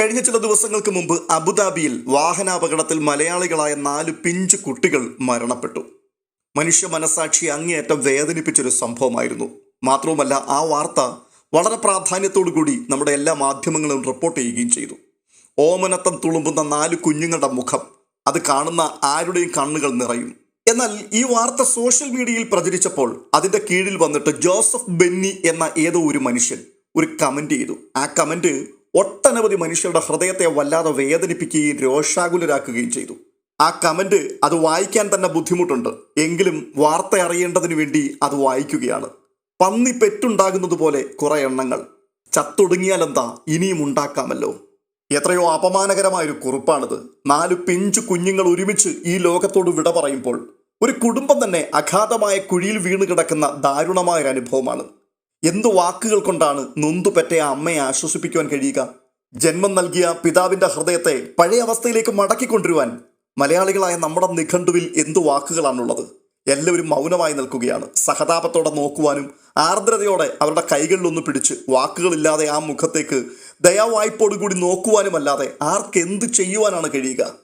കഴിഞ്ഞ ചില ദിവസങ്ങൾക്ക് മുമ്പ് അബുദാബിയിൽ വാഹനാപകടത്തിൽ മലയാളികളായ നാല് പിഞ്ചു കുട്ടികൾ മരണപ്പെട്ടു. മനുഷ്യ മനസാക്ഷി അങ്ങേയറ്റം വേദനിപ്പിച്ചൊരു സംഭവമായിരുന്നു. മാത്രവുമല്ല ആ വാർത്ത വളരെ പ്രാധാന്യത്തോടു കൂടി നമ്മുടെ എല്ലാ മാധ്യമങ്ങളും റിപ്പോർട്ട് ചെയ്യുകയും ചെയ്തു. ഓമനത്തം തുളുമ്പുന്ന നാല് കുഞ്ഞുങ്ങളുടെ മുഖം അത് കാണുന്ന ആരുടെയും കണ്ണുകൾ നിറയും. എന്നാൽ ഈ വാർത്ത സോഷ്യൽ മീഡിയയിൽ പ്രചരിച്ചപ്പോൾ അതിന്റെ കീഴിൽ വന്നിട്ട് ജോസഫ് ബെന്നി എന്ന ഏതോ ഒരു മനുഷ്യൻ ഒരു കമന്റ് ചെയ്തു. ആ കമന്റ് ഒട്ടനവധി മനുഷ്യരുടെ ഹൃദയത്തെ വല്ലാതെ വേദനിപ്പിക്കുകയും രോഷാകുലരാക്കുകയും ചെയ്തു. ആ കമന്റ് അത് വായിക്കാൻ തന്നെ ബുദ്ധിമുട്ടുണ്ട്. എങ്കിലും വാർത്ത അറിയേണ്ടതിന് വേണ്ടി അത് വായിക്കുകയാണ്. പന്നി പെറ്റുണ്ടാകുന്നത് പോലെ കുറെ എണ്ണങ്ങൾ. ചത്തൊടുങ്ങിയാലെന്താ ഇനിയും ഉണ്ടാക്കാമല്ലോ. എത്രയോ അപമാനകരമായൊരു കുറിപ്പാണിത്. നാല് പിഞ്ചു കുഞ്ഞുങ്ങൾ ഒരുമിച്ച് ഈ ലോകത്തോട് വിട പറയുമ്പോൾ ഒരു കുടുംബം തന്നെ അഗാധമായ കുഴിയിൽ വീണ് കിടക്കുന്ന ദാരുണമായൊരു അനുഭവമാണ്. എന്തു വാക്കുകൾ കൊണ്ടാണ് നൊന്തുപെറ്റ ആ അമ്മയെ ആശ്വസിപ്പിക്കുവാൻ കഴിയുക? ജന്മം നൽകിയ പിതാവിന്റെ ഹൃദയത്തെ പഴയ അവസ്ഥയിലേക്ക് മടക്കിക്കൊണ്ടുവരുവാൻ മലയാളികളായ നമ്മുടെ നിഘണ്ടുവിൽ എന്തു വാക്കുകളാണുള്ളത്? എല്ലാവരും മൗനമായി നിൽക്കുകയാണ്. സഹതാപത്തോടെ നോക്കുവാനും ആർദ്രതയോടെ അവരുടെ കൈകളിലൊന്ന് പിടിച്ച് വാക്കുകളില്ലാതെ ആ മുഖത്തേക്ക് ദയാവായ്പോടുകൂടി നോക്കുവാനുമല്ലാതെ ആർക്കെന്ത് ചെയ്യുവാനാണ് കഴിയുക?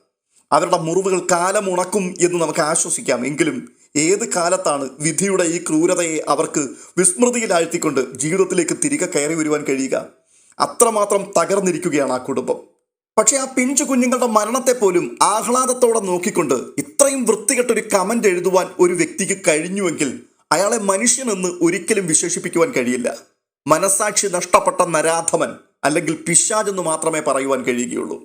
അവരുടെ മുറിവുകൾ കാലം ഉണക്കും എന്ന് നമുക്ക് ആശ്വസിക്കാം. എങ്കിലും ഏത് കാലത്താണ് വിധിയുടെ ഈ ക്രൂരതയെ അവർക്ക് വിസ്മൃതിയിലാഴ്ത്തിക്കൊണ്ട് ജീവിതത്തിലേക്ക് തിരികെ കയറി വരുവാൻ കഴിയുക? അത്രമാത്രം തകർന്നിരിക്കുകയാണ് ആ കുടുംബം. പക്ഷെ ആ പിഞ്ചു കുഞ്ഞുങ്ങളുടെ മരണത്തെ പോലും ആഹ്ലാദത്തോടെ നോക്കിക്കൊണ്ട് ഇത്രയും വൃത്തികെട്ടൊരു കമന്റ് എഴുതുവാൻ ഒരു വ്യക്തിക്ക് കഴിഞ്ഞുവെങ്കിൽ അയാളെ മനുഷ്യനെന്ന് ഒരിക്കലും വിശേഷിപ്പിക്കുവാൻ കഴിയില്ല. മനസാക്ഷി നഷ്ടപ്പെട്ട നരാധമൻ അല്ലെങ്കിൽ പിശാജെന്ന് മാത്രമേ പറയുവാൻ കഴിയുകയുള്ളൂ.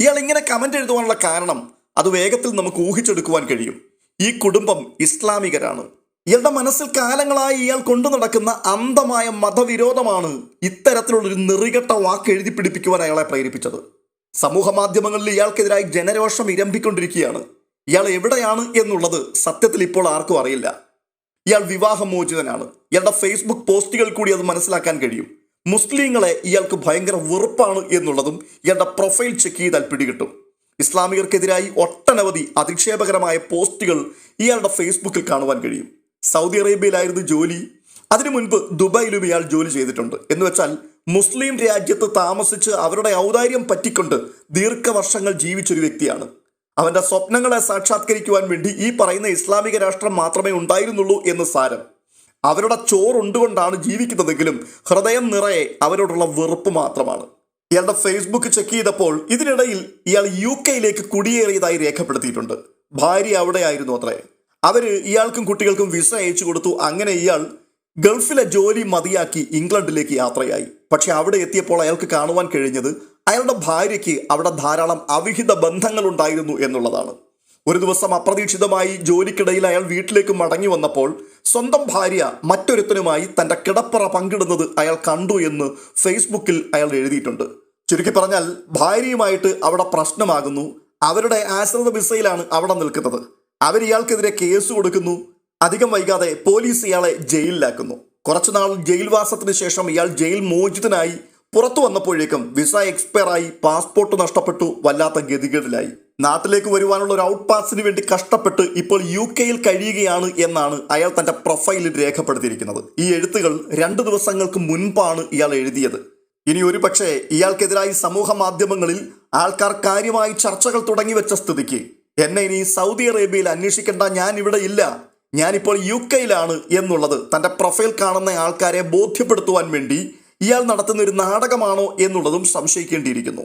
ഇയാൾ ഇങ്ങനെ കമന്റ് എഴുതുവാനുള്ള കാരണം അത് വേഗത്തിൽ നമുക്ക് ഊഹിച്ചെടുക്കുവാൻ കഴിയും. ഈ കുടുംബം ഇസ്ലാമികരാണ്. ഇയാളുടെ മനസ്സിൽ കാലങ്ങളായി ഇയാൾ കൊണ്ടു നടക്കുന്ന അന്ധമായ മതവിരോധമാണ് ഇത്തരത്തിലുള്ളൊരു നെറികെട്ട വാക്ക് എഴുതി പിടിപ്പിക്കുവാൻ അയാളെ പ്രേരിപ്പിച്ചത്. സമൂഹ മാധ്യമങ്ങളിൽ ഇയാൾക്കെതിരായി ജനരോഷം ഇരമ്പിക്കൊണ്ടിരിക്കുകയാണ്. ഇയാൾ എവിടെയാണ് എന്നുള്ളത് സത്യത്തിൽ ഇപ്പോൾ ആർക്കും അറിയില്ല. ഇയാൾ വിവാഹമോചിതനാണ്. ഇയാളുടെ ഫേസ്ബുക്ക് പോസ്റ്റുകൾ കൂടി അത് മനസ്സിലാക്കാൻ കഴിയും. മുസ്ലിങ്ങളെ ഇയാൾക്ക് ഭയങ്കര വെറുപ്പാണ് എന്നുള്ളതും ഇയാളുടെ പ്രൊഫൈൽ ചെക്ക് ചെയ്താൽ പിടികിട്ടും. ഇസ്ലാമികർക്കെതിരായി ഒട്ടനവധി അധിക്ഷേപകരമായ പോസ്റ്റുകൾ ഇയാളുടെ ഫേസ്ബുക്കിൽ കാണുവാൻ കഴിയും. സൗദി അറേബ്യയിലായിരുന്നു ജോലി. അതിനു മുൻപ് ദുബായിലും ഇയാൾ ജോലി ചെയ്തിട്ടുണ്ട്. എന്ന് വെച്ചാൽ മുസ്ലിം രാജ്യത്ത് താമസിച്ച് അവരുടെ ഔദാര്യം പറ്റിക്കൊണ്ട് ദീർഘവർഷങ്ങൾ ജീവിച്ചൊരു വ്യക്തിയാണ്. അവന്റെ സ്വപ്നങ്ങളെ സാക്ഷാത്കരിക്കുവാൻ വേണ്ടി ഈ പറയുന്ന ഇസ്ലാമിക രാഷ്ട്രം മാത്രമേ ഉണ്ടായിരുന്നുള്ളൂ എന്ന് സാരം. അവരുടെ ചോറുണ്ടുകൊണ്ടാണ് ജീവിക്കുന്നതെങ്കിലും ഹൃദയം നിറയെ അവരോടുള്ള വെറുപ്പ് മാത്രമാണ്. ഇയാളുടെ ഫേസ്ബുക്ക് ചെക്ക് ചെയ്തപ്പോൾ ഇതിനിടയിൽ ഇയാൾ യു കെയിലേക്ക് കുടിയേറിയതായി രേഖപ്പെടുത്തിയിട്ടുണ്ട്. ഭാര്യ അവിടെയായിരുന്നു അത്രേ. അവർ ഇയാൾക്കും കുട്ടികൾക്കും വിസ അയച്ചു കൊടുത്തു. അങ്ങനെ ഇയാൾ ഗൾഫിലെ ജോലി മതിയാക്കി ഇംഗ്ലണ്ടിലേക്ക് യാത്രയായി. പക്ഷെ അവിടെ എത്തിയപ്പോൾ അയാൾക്ക് കാണുവാൻ കഴിഞ്ഞത് അയാളുടെ ഭാര്യയ്ക്ക് അവിടെ ധാരാളം അവിഹിത ബന്ധങ്ങൾ ഉണ്ടായിരുന്നു എന്നുള്ളതാണ്. ഒരു ദിവസം അപ്രതീക്ഷിതമായി ജോലിക്കിടയിൽ അയാൾ വീട്ടിലേക്ക് മടങ്ങി വന്നപ്പോൾ സ്വന്തം ഭാര്യ മറ്റൊരുത്തനുമായി തന്റെ കിടപ്പറ പങ്കിടുന്നത് അയാൾ കണ്ടു എന്ന് ഫേസ്ബുക്കിൽ അയാൾ എഴുതിയിട്ടുണ്ട്. ചുരുക്കി പറഞ്ഞാൽ ഭാര്യയുമായിട്ട് അവിടെ പ്രശ്നമാകുന്നു. അവരുടെ ആശ്രിത വിസയിലാണ് അവിടെ നിൽക്കുന്നത്. അവർ ഇയാൾക്കെതിരെ കേസ് കൊടുക്കുന്നു. അധികം വൈകാതെ പോലീസ് ഇയാളെ ജയിലിലാക്കുന്നു. കുറച്ചുനാൾ ജയിൽവാസത്തിന് ശേഷം ഇയാൾ ജയിൽ മോചിതനായി പുറത്തു വന്നപ്പോഴേക്കും വിസ എക്സ്പയർ ആയി പാസ്പോർട്ട് നഷ്ടപ്പെട്ടു വല്ലാത്ത ഗതികേടിലായി. നാട്ടിലേക്ക് വരുവാനുള്ള ഒരു ഔട്ട് പാസിന് വേണ്ടി കഷ്ടപ്പെട്ട് ഇപ്പോൾ യു കെയിൽ കഴിയുകയാണ് എന്നാണ് അയാൾ തന്റെ പ്രൊഫൈലിൽ രേഖപ്പെടുത്തിയിരിക്കുന്നത്. ഈ എഴുത്തുകൾ രണ്ടു ദിവസങ്ങൾക്ക് മുൻപാണ് ഇയാൾ എഴുതിയത്. ഇനി ഒരു പക്ഷേ ഇയാൾക്കെതിരായി സമൂഹ മാധ്യമങ്ങളിൽ ആൾക്കാർ കാര്യമായി ചർച്ചകൾ തുടങ്ങി വെച്ച സ്ഥിതിക്ക്. എന്നെ ഇനി സൗദി അറേബ്യയിൽ അന്വേഷിക്കേണ്ട ഞാൻ ഇവിടെ ഇല്ല. ഞാനിപ്പോൾ യു കെയിലാണ് എന്നുള്ളത് തന്റെ പ്രൊഫൈൽ കാണുന്ന ആൾക്കാരെ ബോധ്യപ്പെടുത്തുവാൻ വേണ്ടി ഇയാൾ നടത്തുന്ന ഒരു നാടകമാണോ എന്നുള്ളതും സംശയിക്കേണ്ടിയിരിക്കുന്നു.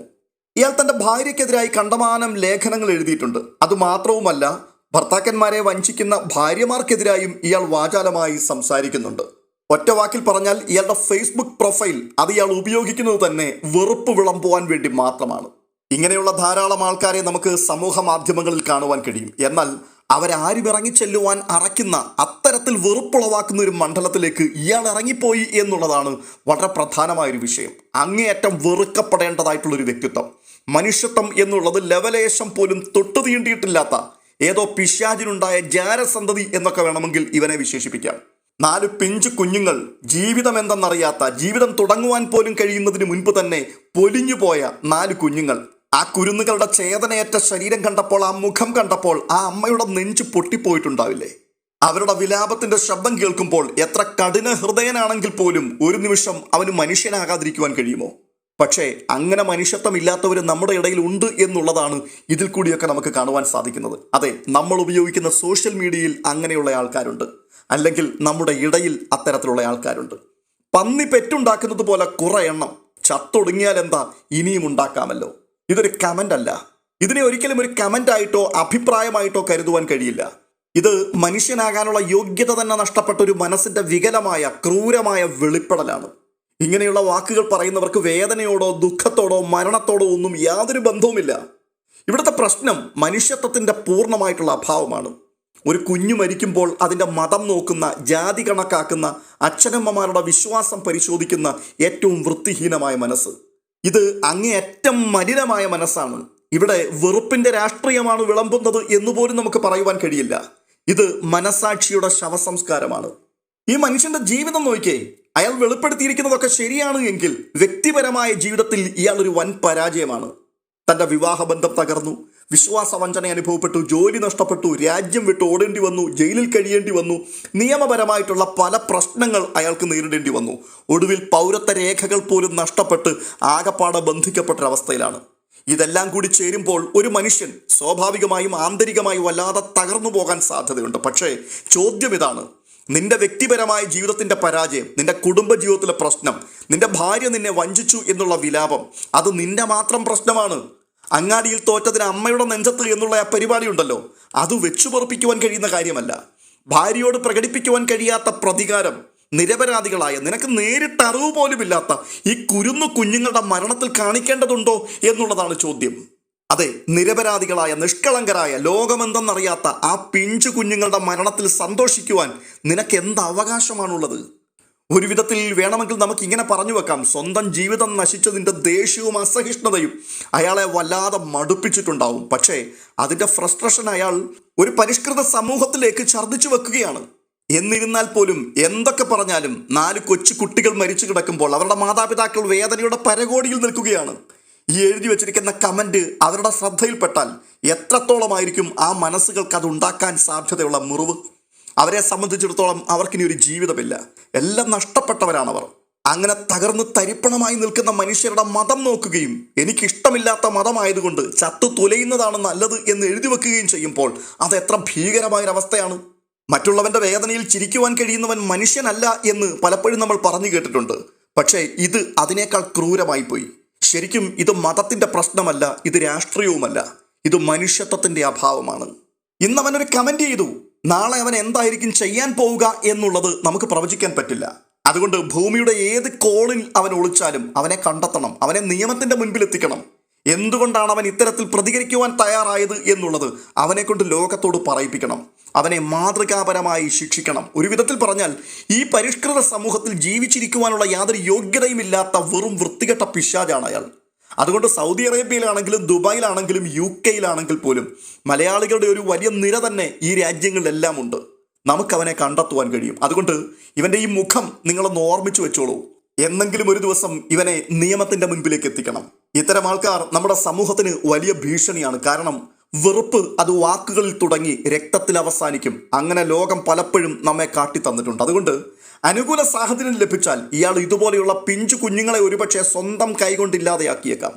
ഇയാൾ തന്റെ ഭാര്യയ്ക്കെതിരായി കണ്ടമാനം ലേഖനങ്ങൾ എഴുതിയിട്ടുണ്ട്. അതുമാത്രവുമല്ല ഭർത്താക്കന്മാരെ വഞ്ചിക്കുന്ന ഭാര്യമാർക്കെതിരായും ഇയാൾ വാചാലമായി സംസാരിക്കുന്നുണ്ട്. ഒറ്റ വാക്കിൽ പറഞ്ഞാൽ ഇയാളുടെ ഫേസ്ബുക്ക് പ്രൊഫൈൽ അത് ഇയാൾ ഉപയോഗിക്കുന്നത് തന്നെ വെറുപ്പ് വിളമ്പുവാൻ വേണ്ടി മാത്രമാണ്. ഇങ്ങനെയുള്ള ധാരാളം ആൾക്കാരെ നമുക്ക് സമൂഹ മാധ്യമങ്ങളിൽ കാണുവാൻ കഴിയും. എന്നാൽ അവരാരും ഇറങ്ങിച്ചെല്ലുവാൻ അറയ്ക്കുന്ന അത്തരത്തിൽ വെറുപ്പുളവാക്കുന്ന ഒരു മണ്ഡലത്തിലേക്ക് ഇയാൾ ഇറങ്ങിപ്പോയി എന്നുള്ളതാണ് വളരെ പ്രധാനമായ ഒരു വിഷയം. അങ്ങേയറ്റം വെറുക്കപ്പെടേണ്ടതായിട്ടുള്ള ഒരു വ്യക്തിത്വം. മനുഷ്യത്വം എന്നുള്ളത് ലെവലേശം പോലും തൊട്ടു തീണ്ടിയിട്ടില്ലാത്ത ഏതോ പിശാചിനുണ്ടായ ജാരസന്തതി എന്നൊക്കെ വേണമെങ്കിൽ ഇവനെ വിശേഷിപ്പിക്കാം. നാല് പിഞ്ചു കുഞ്ഞുങ്ങൾ ജീവിതം എന്തെന്നറിയാത്ത ജീവിതം തുടങ്ങുവാൻ പോലും കഴിയുന്നതിന് മുൻപ് തന്നെ പൊലിഞ്ഞുപോയ നാല് കുഞ്ഞുങ്ങൾ. ആ കുരുന്നുകളുടെ ചേതനയേറ്റ ശരീരം കണ്ടപ്പോൾ ആ മുഖം കണ്ടപ്പോൾ ആ അമ്മയുടെ നെഞ്ച് പൊട്ടിപ്പോയിട്ടുണ്ടാവില്ലേ? അവരുടെ വിലാപത്തിന്റെ ശബ്ദം കേൾക്കുമ്പോൾ എത്ര കഠിന ഹൃദയനാണെങ്കിൽ പോലും ഒരു നിമിഷം അവന് മനുഷ്യനാകാതിരിക്കുവാൻ കഴിയുമോ? പക്ഷേ അങ്ങനെ മനുഷ്യത്വം ഇല്ലാത്തവർ നമ്മുടെ ഇടയിൽ ഉണ്ട് എന്നുള്ളതാണ് ഇതിൽ കൂടിയൊക്കെ നമുക്ക് കാണുവാൻ സാധിക്കുന്നത്. അതെ നമ്മൾ ഉപയോഗിക്കുന്ന സോഷ്യൽ മീഡിയയിൽ അങ്ങനെയുള്ള ആൾക്കാരുണ്ട്. അല്ലെങ്കിൽ നമ്മുടെ ഇടയിൽ അത്തരത്തിലുള്ള ആൾക്കാരുണ്ട്. പന്നി പെറ്റുണ്ടാക്കുന്നത് പോലെ കുറെ എണ്ണം ചത്തൊടുങ്ങിയാൽ എന്താ ഇനിയും ഉണ്ടാക്കാമല്ലോ. ഇതൊരു കമന്റ് അല്ല. ഇതിനെ ഒരിക്കലും ഒരു കമന്റായിട്ടോ അഭിപ്രായമായിട്ടോ കരുതുവാൻ കഴിയില്ല. ഇത് മനുഷ്യനാകാനുള്ള യോഗ്യത തന്നെ നഷ്ടപ്പെട്ട ഒരു മനസ്സിന്റെ വികലമായ ക്രൂരമായ വെളിപ്പെടലാണ്. ഇങ്ങനെയുള്ള വാക്കുകൾ പറയുന്നവർക്ക് വേദനയോടോ ദുഃഖത്തോടോ മരണത്തോടോ ഒന്നും യാതൊരു ബന്ധവുമില്ല. ഇവിടുത്തെ പ്രശ്നം മനുഷ്യത്വത്തിന്റെ പൂർണമായിട്ടുള്ള അഭാവമാണ്. ഒരു കുഞ്ഞു മരിക്കുമ്പോൾ അതിന്റെ മതം നോക്കുന്ന ജാതി കണക്കാക്കുന്ന അച്ഛനമ്മമാരുടെ വിശ്വാസം പരിശോധിക്കുന്ന ഏറ്റവും വൃത്തിഹീനമായ മനസ്സ്. ഇത് അങ്ങേയറ്റം മലിനമായ മനസ്സാണ്. ഇവിടെ വെറുപ്പിന്റെ രാഷ്ട്രീയമാണ് വിളമ്പുന്നത് എന്ന് പോലും നമുക്ക് പറയുവാൻ കഴിയില്ല. ഇത് മനസാക്ഷിയുടെ ശവസംസ്കാരമാണ്. ഈ മനുഷ്യന്റെ ജീവിതം നോക്കിയേ അയാൾ വെളിപ്പെടുത്തിയിരിക്കുന്നതൊക്കെ ശരിയാണ് എങ്കിൽ വ്യക്തിപരമായ ജീവിതത്തിൽ ഇയാൾ ഒരു വൻ പരാജയമാണ്. തന്റെ വിവാഹബന്ധം തകർന്നു വിശ്വാസവഞ്ചന അനുഭവപ്പെട്ടു ജോലി നഷ്ടപ്പെട്ടു രാജ്യം വിട്ട് ഓടേണ്ടി വന്നു ജയിലിൽ കഴിയേണ്ടി വന്നു. നിയമപരമായിട്ടുള്ള പല പ്രശ്നങ്ങൾ അയാൾക്ക് നേരിടേണ്ടി വന്നു. ഒടുവിൽ പൗരത്വ രേഖകൾ പോലും നഷ്ടപ്പെട്ട് ആകപ്പാടെ ബന്ധിക്കപ്പെട്ടൊരവസ്ഥയിലാണ്. ഇതെല്ലാം കൂടി ചേരുമ്പോൾ ഒരു മനുഷ്യൻ സ്വാഭാവികമായും ആന്തരികമായും വല്ലാതെ തകർന്നു പോകാൻ സാധ്യതയുണ്ട്. പക്ഷേ ചോദ്യം ഇതാണ്. നിന്റെ വ്യക്തിപരമായ ജീവിതത്തിന്റെ പരാജയം നിന്റെ കുടുംബ ജീവിതത്തിലെ പ്രശ്നം നിന്റെ ഭാര്യ നിന്നെ വഞ്ചിച്ചു എന്നുള്ള വിലാപം അത് നിന്റെ മാത്രം പ്രശ്നമാണ്. അങ്ങാടിയിൽ തോറ്റതിന് അമ്മയുടെ നെഞ്ചത്ത് എന്നുള്ള ആ പരിപാടി ഉണ്ടല്ലോ അത് വെച്ചു പൊറപ്പിക്കുവാൻ കഴിയുന്ന കാര്യമല്ല. ഭാര്യയോട് പ്രകടിപ്പിക്കുവാൻ കഴിയാത്ത പ്രതികാരം നിരപരാധികളായ നിനക്ക് നേരിട്ട് അറിവ് പോലുമില്ലാത്ത ഈ കുരുന്നു കുഞ്ഞുങ്ങളുടെ മരണത്തിൽ കാണിക്കേണ്ടതുണ്ടോ എന്നുള്ളതാണ് ചോദ്യം. അതെ നിരപരാധികളായ നിഷ്കളങ്കരായ ലോകമെന്തെന്നറിയാത്ത ആ പിഞ്ചു കുഞ്ഞുങ്ങളുടെ മരണത്തിൽ സന്തോഷിക്കുവാൻ നിനക്ക് എന്ത് അവകാശമാണുള്ളത്? ഒരു വിധത്തിൽ വേണമെങ്കിൽ നമുക്ക് ഇങ്ങനെ പറഞ്ഞു വെക്കാം. സ്വന്തം ജീവിതം നശിച്ചതിന്റെ ദേഷ്യവും അസഹിഷ്ണുതയും അയാളെ വല്ലാതെ മടുപ്പിച്ചിട്ടുണ്ടാവും. പക്ഷേ അതിന്റെ ഫ്രസ്ട്രേഷൻ അയാൾ ഒരു പരിഷ്കൃത സമൂഹത്തിലേക്ക് ഛർദ്ദിച്ചു വെക്കുകയാണ്. എന്നിരുന്നാൽ പോലും എന്തൊക്കെ പറഞ്ഞാലും നാല് കൊച്ചു കുട്ടികൾ മരിച്ചു കിടക്കുമ്പോൾ അവരുടെ മാതാപിതാക്കൾ വേദനയുടെ പരകോടിയിൽ നിൽക്കുകയാണ്. ഈ എഴുതി വച്ചിരിക്കുന്ന കമന്റ് അവരുടെ ശ്രദ്ധയിൽപ്പെട്ടാൽ എത്രത്തോളമായിരിക്കും ആ മനസ്സുകൾക്ക് അത് ഉണ്ടാക്കാൻ സാധ്യതയുള്ള മുറിവ്? അവരെ സംബന്ധിച്ചിടത്തോളം അവർക്കിനി ഒരു ജീവിതമില്ല. എല്ലാം നഷ്ടപ്പെട്ടവരാണവർ. അങ്ങനെ തകർന്ന് തരിപ്പണമായി നിൽക്കുന്ന മനുഷ്യരുടെ മതം നോക്കുകയും എനിക്കിഷ്ടമില്ലാത്ത മതമായതുകൊണ്ട് ചത്തു തുലയുന്നതാണ് നല്ലത് എന്ന് എഴുതി വെക്കുകയും ചെയ്യുമ്പോൾ അത് എത്ര ഭീകരമായൊരവസ്ഥയാണ്. മറ്റുള്ളവന്റെ വേദനയിൽ ചിരിക്കുവാൻ കഴിയുന്നവൻ മനുഷ്യനല്ല എന്ന് പലപ്പോഴും നമ്മൾ പറഞ്ഞു കേട്ടിട്ടുണ്ട്. പക്ഷേ ഇത് അതിനേക്കാൾ ക്രൂരമായി പോയി ശരിക്കും ഇത് മതത്തിന്റെ പ്രശ്നമല്ല ഇത് രാഷ്ട്രീയവുമല്ല. ഇത് മനുഷ്യത്വത്തിന്റെ അഭാവമാണ്. ഇന്ന് അവനൊരു കമന്റ് ചെയ്തു. നാളെ അവൻ എന്തായിരിക്കും ചെയ്യാൻ പോവുക എന്നുള്ളത് നമുക്ക് പ്രവചിക്കാൻ പറ്റില്ല. അതുകൊണ്ട് ഭൂമിയുടെ ഏത് കോണിൽ അവൻ ഒളിച്ചാലും അവനെ കണ്ടെത്തണം അവനെ നിയമത്തിന്റെ മുൻപിൽ എത്തിക്കണം. എന്തുകൊണ്ടാണ് അവൻ ഇത്തരത്തിൽ പ്രതികരിക്കുവാൻ തയ്യാറായത് എന്നുള്ളത് അവനെ കൊണ്ട് ലോകത്തോട് പറയിപ്പിക്കണം. അവനെ മാതൃകാപരമായി ശിക്ഷിക്കണം. ഒരു വിധത്തിൽ പറഞ്ഞാൽ ഈ പരിഷ്കൃത സമൂഹത്തിൽ ജീവിച്ചിരിക്കുവാനുള്ള യാതൊരു യോഗ്യതയുമില്ലാത്ത വെറും വൃത്തികെട്ട പിശാചാണ് അയാൾ. അതുകൊണ്ട് സൗദി അറേബ്യയിലാണെങ്കിലും ദുബായിലാണെങ്കിലും യു കെയിലാണെങ്കിൽ പോലും മലയാളികളുടെ ഒരു വലിയ നിര തന്നെ ഈ രാജ്യങ്ങളിലെല്ലാം ഉണ്ട് നമുക്കവനെ കണ്ടെത്തുവാൻ കഴിയും. അതുകൊണ്ട് ഇവന്റെ ഈ മുഖം നിങ്ങളൊന്ന് ഓർമ്മിച്ചു വെച്ചോളൂ. എന്നെങ്കിലും ഒരു ദിവസം ഇവനെ നിയമത്തിന്റെ മുൻപിലേക്ക് എത്തിക്കണം. ഇത്തരം ആൾക്കാർ നമ്മുടെ സമൂഹത്തിന് വലിയ ഭീഷണിയാണ്. കാരണം വെറുപ്പ് അത് വാക്കുകളിൽ തുടങ്ങി രക്തത്തിൽ അവസാനിക്കും. അങ്ങനെ ലോകം പലപ്പോഴും നമ്മെ കാട്ടി തന്നിട്ടുണ്ട്. അതുകൊണ്ട് അനുകൂല സാഹചര്യം ലഭിച്ചാൽ ഇയാൾ ഇതുപോലെയുള്ള പിഞ്ചു കുഞ്ഞുങ്ങളെ ഒരുപക്ഷെ സ്വന്തം കൈകൊണ്ടില്ലാതെയാക്കിയേക്കാം.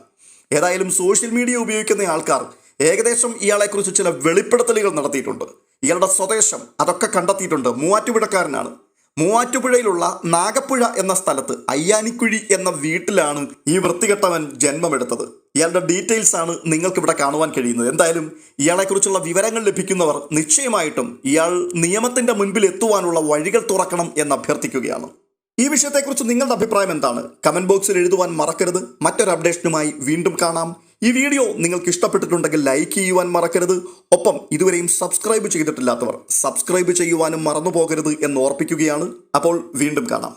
ഏതായാലും സോഷ്യൽ മീഡിയ ഉപയോഗിക്കുന്ന ആൾക്കാർ ഏകദേശം ഇയാളെക്കുറിച്ച് ചില വെളിപ്പെടുത്തലുകൾ നടത്തിയിട്ടുണ്ട്. ഇയാളുടെ സ്വദേശം അതൊക്കെ കണ്ടെത്തിയിട്ടുണ്ട്. മൂവാറ്റുപുഴക്കാരനാണ്. മൂവാറ്റുപുഴയിലുള്ള നാഗപ്പുഴ എന്ന സ്ഥലത്ത് അയ്യാനിക്കുഴി എന്ന വീട്ടിലാണ് ഈ വൃത്തികെട്ടവൻ ജന്മമെടുത്തത്. ഇയാളുടെ ഡീറ്റെയിൽസ് ആണ് നിങ്ങൾക്കിവിടെ കാണുവാൻ കഴിയുന്നത്. എന്തായാലും ഇയാളെക്കുറിച്ചുള്ള വിവരങ്ങൾ ലഭിക്കുന്നവർ നിശ്ചയമായിട്ടും ഇയാൾ നിയമത്തിന്റെ മുൻപിൽ എത്തുവാനുള്ള വഴികൾ തുറക്കണം എന്ന് അഭ്യർത്ഥിക്കുകയാണ് ഈ വിഷയത്തെക്കുറിച്ച് നിങ്ങളുടെ അഭിപ്രായം എന്താണ്? കമന്റ് ബോക്സിൽ എഴുതുവാൻ മറക്കരുത്. മറ്റൊരു അപ്ഡേഷനുമായി വീണ്ടും കാണാം. ഈ വീഡിയോ നിങ്ങൾക്ക് ഇഷ്ടപ്പെട്ടിട്ടുണ്ടെങ്കിൽ ലൈക്ക് ചെയ്യുവാൻ മറക്കരുത്. ഒപ്പം ഇതുവരെയും സബ്സ്ക്രൈബ് ചെയ്തിട്ടില്ലാത്തവർ സബ്സ്ക്രൈബ് ചെയ്യുവാനും മറന്നു പോകരുത് എന്ന് ഓർപ്പിക്കുകയാണ്. അപ്പോൾ വീണ്ടും കാണാം.